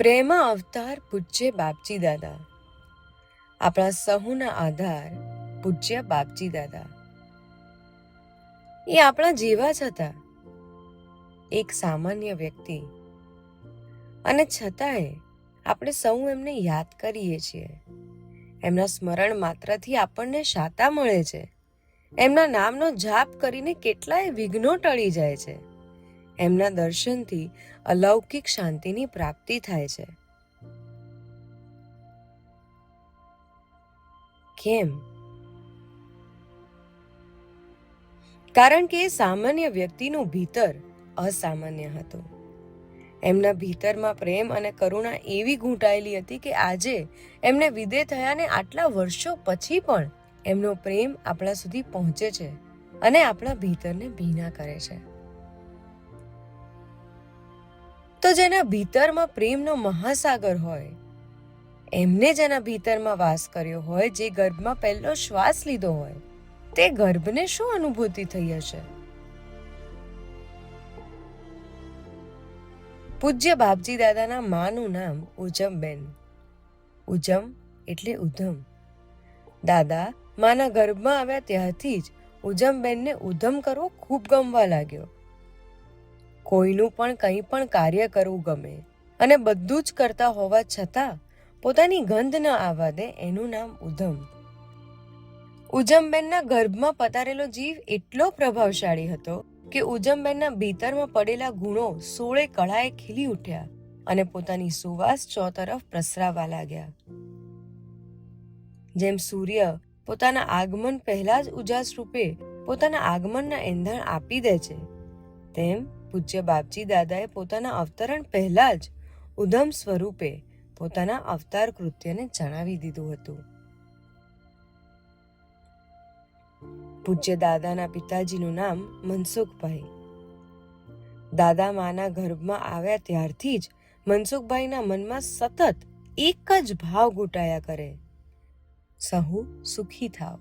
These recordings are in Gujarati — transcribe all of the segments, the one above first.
પ્રેમ અવતાર પૂજ્ય બાપજી દાદા. આપણા સહુના આધાર પૂજ્ય બાપજી દાદા. એ આપણા જેવા જ હતા. એક સામાન્ય વ્યક્તિ. અને છતાંય આપણે સૌ એમને યાદ કરીએ છીએ. એમના સ્મરણ માત્રથી આપણને શાતા મળે છે. એમના નામનો જાપ કરીને કેટલાય વિઘ્નો ટળી જાય છે. એમના દર્શનથી અલૌકિક શાંતિની પ્રાપ્તિ થાય છે. કેમ? કારણ કે સામાન્ય વ્યક્તિનું ભીતર અસામાન્ય હતું. એમના ભીતરમાં પ્રેમ અને કરુણા એવી ઘૂંટાયેલી હતી કે આજે એમને વિદે થયાને આટલા વર્ષો પછી પણ એમનો પ્રેમ આપણા સુધી પહોંચે છે અને આપણા ભીતરને ભીના કરે છે. જેના ભીતરમાં પ્રેમનો મહાસાગર હોય, એમને જેના ભીતરમાં વાસ કર્યો હોય, જે ગર્ભમાં પહેલો શ્વાસ લીધો હોય, તે ગર્ભને શું અનુભૂતિ થઈ હશે? પૂજ્ય બાપજી દાદાના માનું નામ ઉજમબેન. ઉજમ એટલે ઉધમ. દાદા માના ગર્ભમાં આવ્યા ત્યારથી જ ઉજમબેનને ઉધમ કરવો ખૂબ ગમવા લાગ્યો. કોઈનું પણ કંઈ પણ કાર્ય કરવું ગમે અને બધું જ કરતા હોવા છતાં પોતાની ગંધ ન આવવા દે એનું નામ ઉધમ. ઉજમબેનના ગર્ભમાં પતારેલો જીવ એટલો પ્રભાવશાળી હતો કે ઉજમબેનના ભીતરમાં પડેલા ગુણો સોળે કળાએ ખીલી ઉઠ્યા અને પોતાની સુવાસ ચોતરફ પ્રસરાવા લાગ્યા. જેમ સૂર્ય પોતાના આગમન પહેલા જ ઉજાસ રૂપે પોતાના આગમનના એંધણ આપી દે છે, તેમ પૂજ્ય બાપજી દાદાએ પોતાના અવતરણ પહેલા જ ઉધમ સ્વરૂપે પોતાના અવતાર કૃત્યને જણાવી દીધું હતું. પૂજ્ય દાદાના પિતાજીનું નામ મનસુખભાઈ. દાદા માના ગર્ભમાં આવ્યા ત્યારથી જ મનસુખભાઈના મનમાં સતત એક જ ભાવ ઘૂંટાયા કરે. સહુ સુખી થાવ.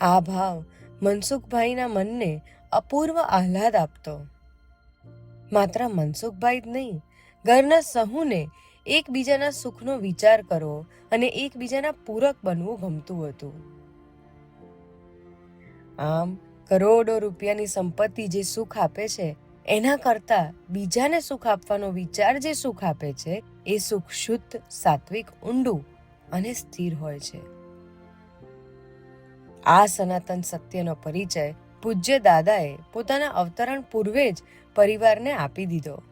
આ ભાવ મનસુખભાઈના મનને અપૂર્વ આહ્લાદ આપતો. માત્ર મનસુખભાઈ જ નહીં, ઘરના સહુને એકબીજાના સુખનો વિચાર કરવો અને એકબીજાના પૂરક બનવું ગમતું હતું. આમ કરોડો રૂપિયાની સંપત્તિ જે સુખ આપે છે, એના કરતા બીજાને સુખ આપવાનો વિચાર જે સુખ આપે છે, એ સુખ શુદ્ધ, સાત્વિક, ઊંડું અને સ્થિર હોય છે. આ સનાતન સત્યનો પરિચય પૂજ્ય દાદાએ પોતાના અવતરણ પૂર્વે જ પરિવારને આપી દીધો.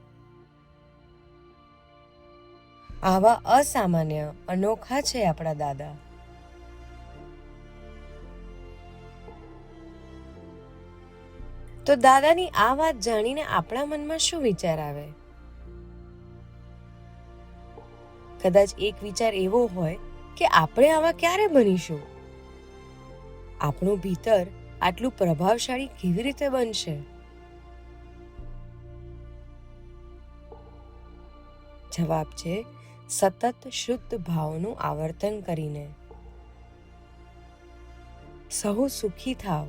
આવા અસામાન્ય, અનોખા છે આપણા દાદા. તો દાદાની આ વાત જાણીને આપણા મનમાં શું વિચાર આવે? કદાચ એક વિચાર એવો હોય કે આપણે આવા ક્યારે બનીશું આપણું ભીતર આટલું પ્રભાવશાળી કેવી રીતે બનશે? જવાબ છે, સતત શુદ્ધ ભાવનું આવર્તન કરીને. સહુ સુખી થાવ.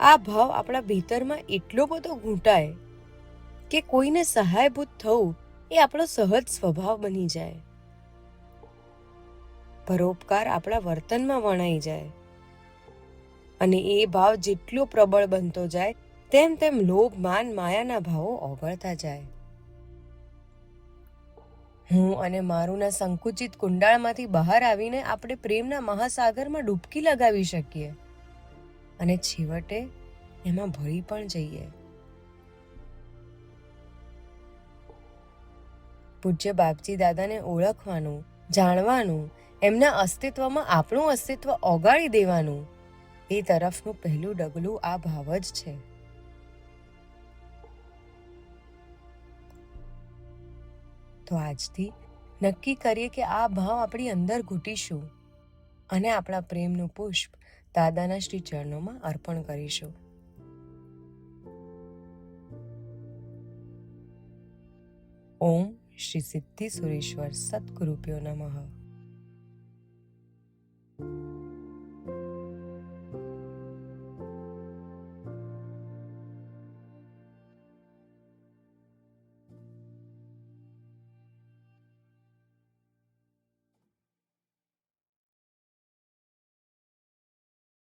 આ ભાવ આપણા ભીતરમાં એટલો બધો ઘૂંટાય કે કોઈને સહાયભૂત થવું એ આપણો સહજ સ્વભાવ બની જાય. પરોપકાર આપણા વર્તનમાં વણાઈ જાય. અને એ ભાવ જેટલો પ્રબળ બનતો જાય, તેમ તેમ લોભ માન માયાના ભાવો ઓગળતા જાય. હું અને મારુંના સંકુચિત કુંડાળમાંથી બહાર આવીને આપણે પ્રેમના મહાસાગરમાં ડૂબકી લગાવી શકીએ. અને છેવટે એમાં ભળી પણ જઈએ. પૂજ્ય બાપજી દાદાને ઓળખવાનું, જાણવાનું, એમના અસ્તિત્વમાં આપણું અસ્તિત્વ ઓગાળી દેવાનું. એ તરફનું પહેલું ડગલું આ ભાવ જ છે. તો આજથી નક્કી કરીએ કે આ ભાવ આપણી અંદર ઘૂંટીશું અને આપણા પ્રેમનું પુષ્પ દાદાના શ્રી ચરણોમાં અર્પણ કરીશું. ઓમ શ્રી સિદ્ધિ સુરેશ્વર સદગુરુભ્યો નમઃ.